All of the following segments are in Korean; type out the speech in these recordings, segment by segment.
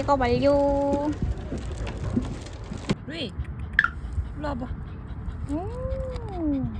제거 완료. 루이 일로 와봐 오.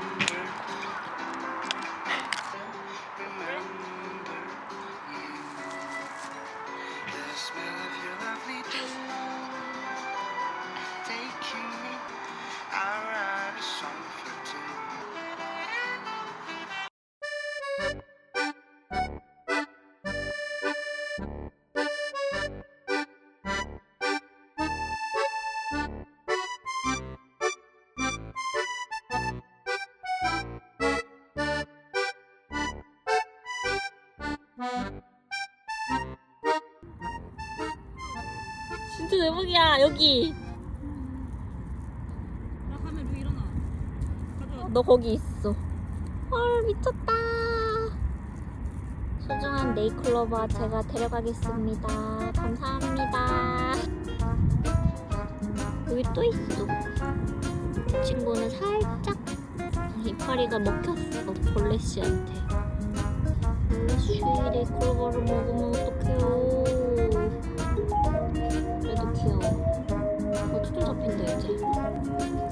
진짜 대박이야 여기. 나 가면 루이 일어나 가자 너 거기 있어. 헐 미쳤다. 소중한 네이클로버 제가 데려가겠습니다. 감사합니다. 여기 또 있어. 이 친구는 살짝 이파리가 먹혔어 벌레 씨한테. 벌레 씨 네이클로버를 먹으면 어떡해요. 그래도 귀여워. 어 초점 잡힌다 이제.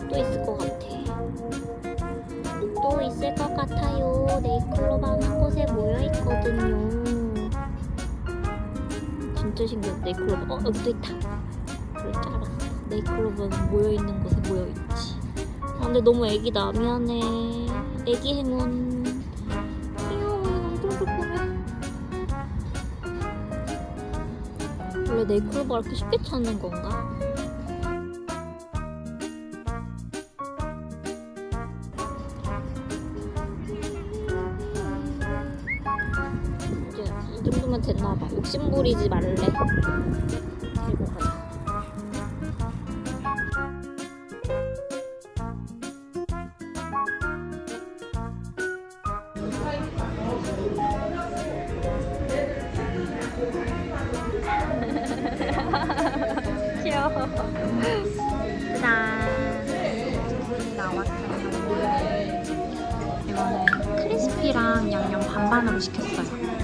또 있을 것 같아. 또 있을 것 같아요. 모여 있거든요. 진짜 신기하다. 네이클로바. 어 여기도 있다. 그럴 줄 알았어. 네이클로바는 모여 있는 곳에 모여 있지. 아 근데 너무 애기다. 미안해. 애기 행운. 귀여워. 얼굴 보면. 원래 네이클로바가 이렇게 쉽게 찾는 건가? 정도면 됐나봐. 욕심 부리지 말래. 들고 가자. 귀여워. 짠. 나왔어요. 이거는 크리스피랑 양념 반반으로 시켰어요.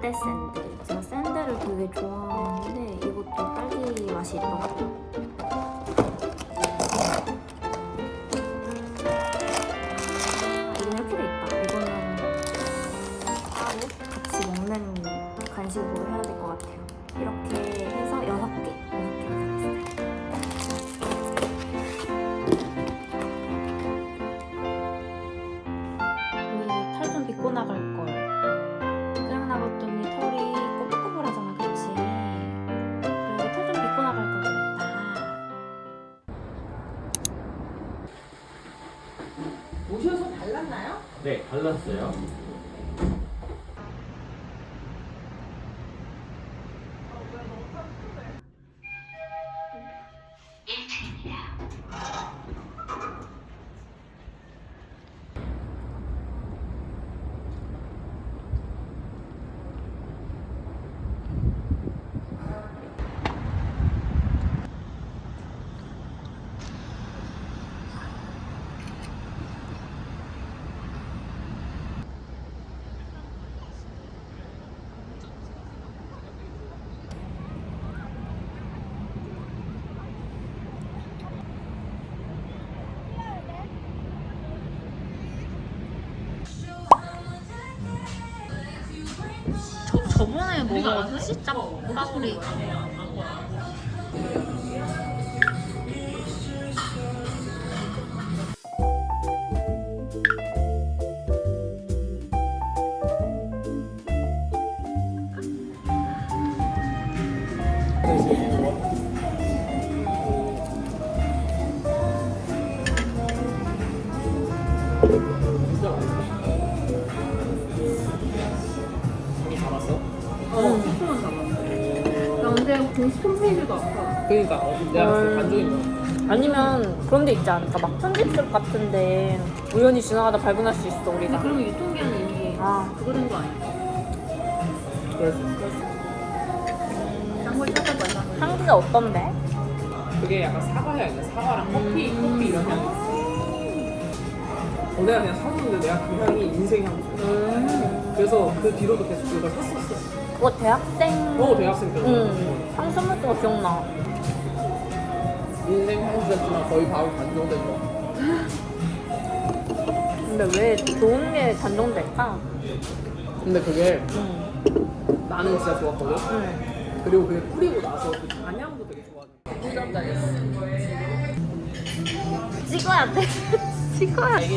라떼 샌드 제가 샌들을 되게 좋아하는데 이것도 딸기 맛이 있더라고요 아, 이건 이렇게도 있다. 이거는 따로 같이 먹는 간식으로 해야 될 것 같아요. 이렇게 그랬더니 털이 꼬불꼬불하잖아, 그치? 음. 그래서 털 좀 빗고 나갈 걸 그랬다. 오셔서 발랐나요? 네, 발랐어요. 저번에 먹은 스시짝 빠구리 나 근데 공식 홈페이지도 없어. 그러니까 어, 내가 봤을 때 반쪽인 거야. 아니면 그런 데 있지 않을까 막 편집샵 같은데 우연히 지나가다 발견할 수 있어 근데 우리가 그러면 유통기한이 이미 아 그거 된 거 아니야? 그럴 수 있어. 찾아봐, 딴 걸. 향기가 어떤데? 그게 약간 사과 향이야. 사과랑 커피, 커피 이런 향이 있어. 어, 내가 그냥 사줬는데 내가 그 향이 인생 향수야. 음 그래서 그 뒤로도 계속 그걸 샀었어. 그거 대학생 어, 대학생 때. 응 향수 먹은 거 기억나 인생 향수였지만 거의 바로 단종된 거. 근데 왜 좋은 게 단종될까? 근데 그게 응 나는 진짜 좋았거든. 응. 그리고 그게 뿌리고 나서 그 단향도 되게 좋아하는 꿀잠자리였어. 찍어야 돼 찍어야 돼.